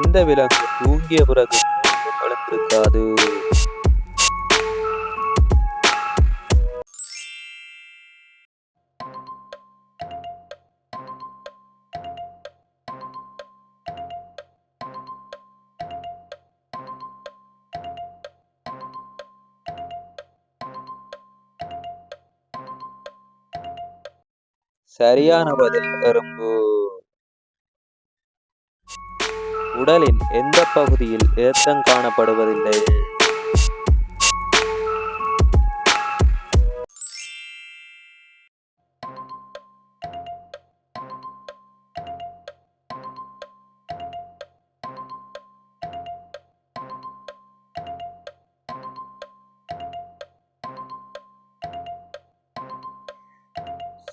எந்த விலங்கு தூங்கிய பிறகு வளர்ந்திருக்காது? சரியான பதில் எறும்பு உடலின் எந்த பகுதியில் இரத்தம் காணப்படுவதில்லை.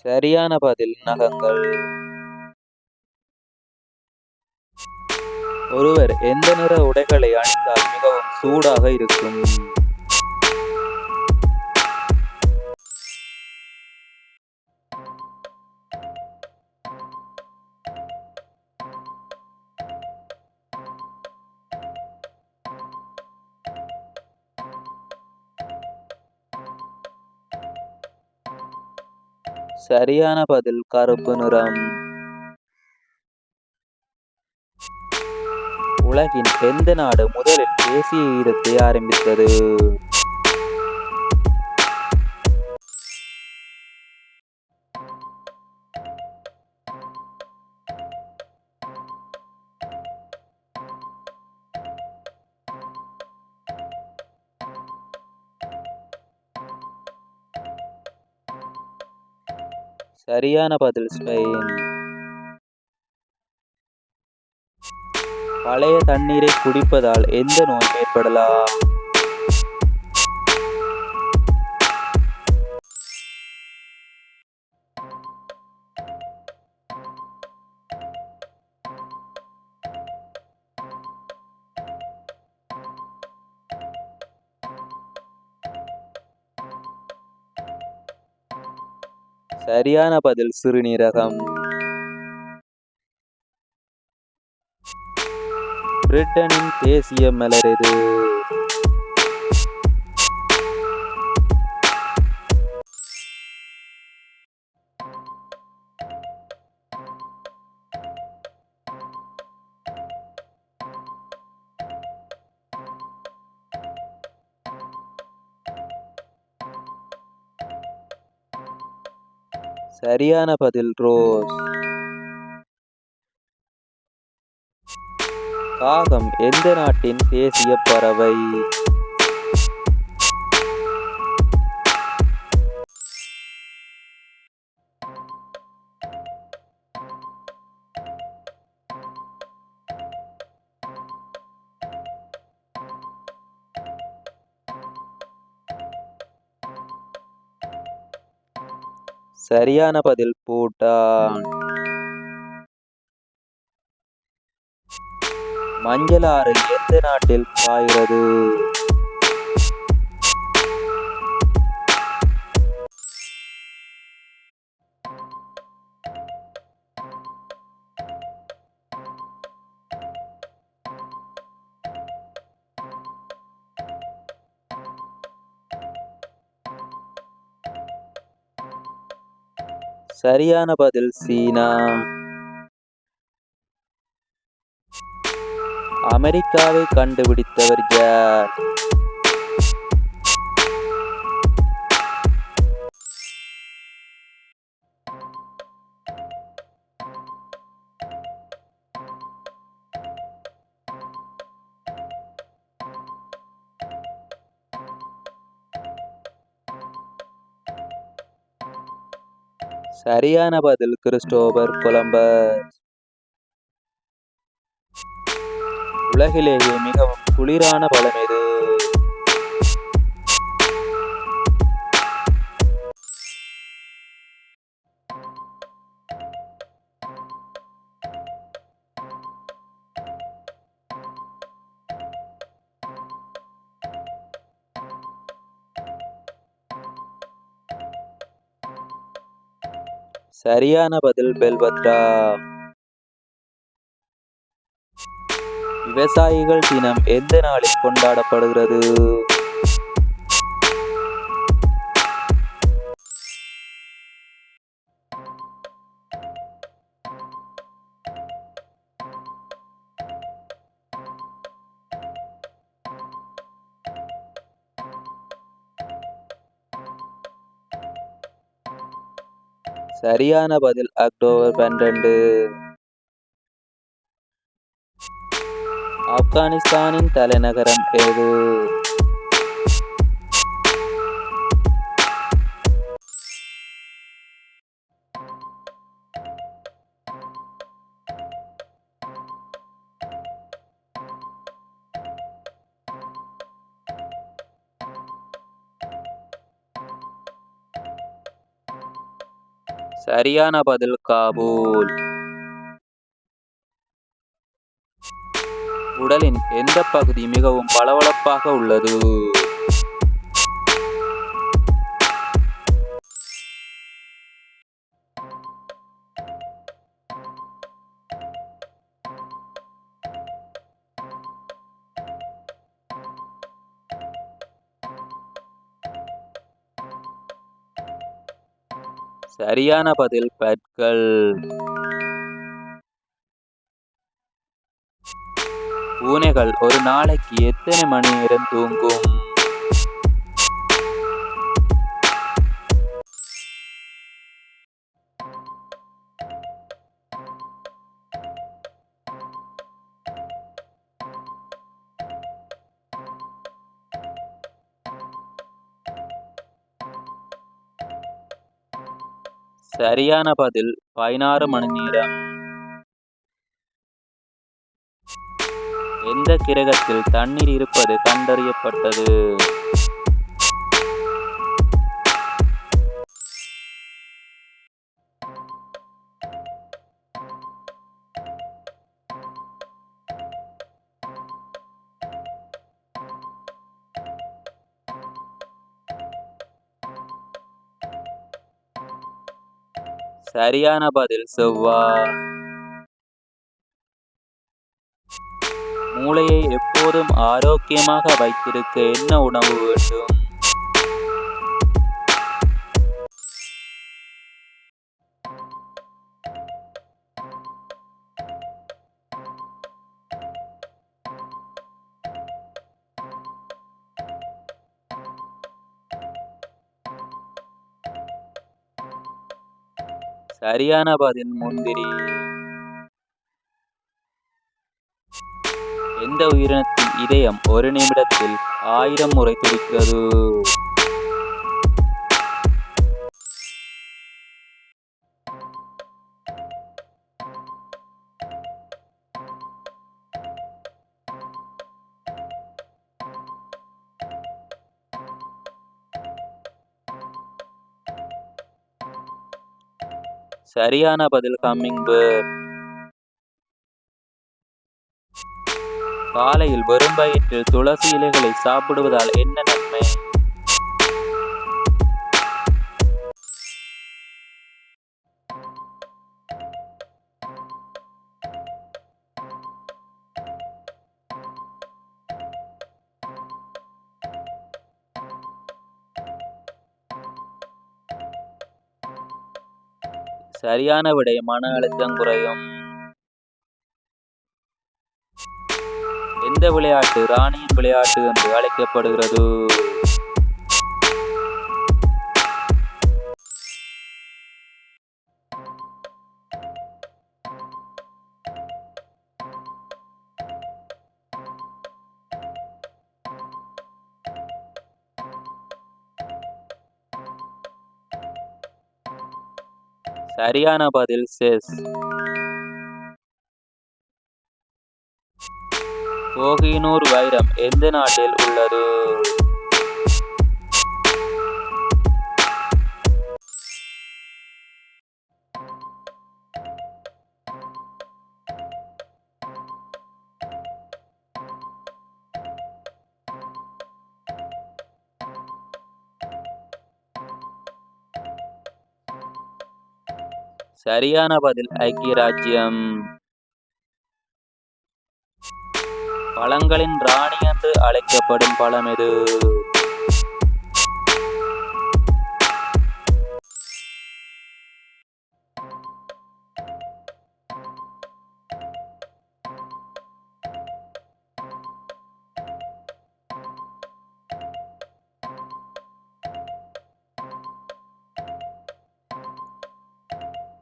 சரியான பதில் நகங்கள். ஒருவர் எந்த நிற உடைகளை அணிந்தால் மிகவும் சூடாக இருக்கும்? சரியான பதில் கருப்பு நிறம். உலகின் எந்த நாடு முதலில் தேசிய கீதத்தை ஆரம்பித்தது? சரியான பதில் ஸ்பெயின். பழைய தண்ணீரை குடிப்பதால் எந்த நோய் ஏற்படலாம். சரியான பதில் சிறுநீரகம். பிரிட்டனின் தேசிய மலர் எது? சரியான பதில் ரோஸ். காகம் எந்த நாட்டின் தேசிய பறவை? சரியான பதில் பூட்டான். மஞ்சள் ஆறு எந்த நாட்டில் பாய்கிறது சரியான பதில் சீனா. அமெரிக்காவை கண்டுபிடித்தவர் யார்? சரியான பதில் கிறிஸ்டோபர் கொலம்பஸ். உலகிலேயே மிகவும் குளிரான பழம் எது சரியான பதில் பெல்பத்ரா விவசாயிகள் தினம் எந்த நாளில் கொண்டாடப்படுகிறது? சரியான பதில் அக்டோபர் பன்னிரண்டு. ஆப்கானிஸ்தானின் தலைநகரம் எது? சரியான பதில் காபூல். உடலின் எந்த பகுதி மிகவும் பளபளப்பாக உள்ளது? சரியான பதில் பற்கள். பூனைகள் ஒரு நாளைக்கு எத்தனை மணி நேரம் தூங்கும்? சரியான பதில் பதினாறு மணி நேரம். எந்த கிரகத்தில் தண்ணீர் இருப்பது கண்டறியப்பட்டது? சரியான பதில் செவ்வாய். மூளையை எப்போதும் ஆரோக்கியமாக வைத்திருக்க என்ன உணவு வேண்டும்? சரியான பதில் முந்திரி. எந்த உயிரினத்தின் இதயம் ஒரு நிமிடத்தில் ஆயிரம் முறை துடிக்கிறது. சரியான பதில் கம்மிங் பேர்ட். காலையில் வெறும் வயிற்றில் துளசி இலைகளை சாப்பிடுவதால் என்ன நன்மை? சரியான விடை மன அழுத்தம் குறையும். எந்த விளையாட்டு ராணியின் விளையாட்டு என்று அழைக்கப்படுகிறது. சரியான பதில் செஸ். கோகினூர் வைரம் எந்த நாட்டில் உள்ளது? சரியான பதில் ஐக்கிய ராஜ்யம். பழங்களின் ராணி என்று அழைக்கப்படும் பழம் எது?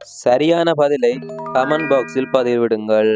சரியான பதிலை கமெண்ட் பாக்ஸில் பதிவிடுங்கள்.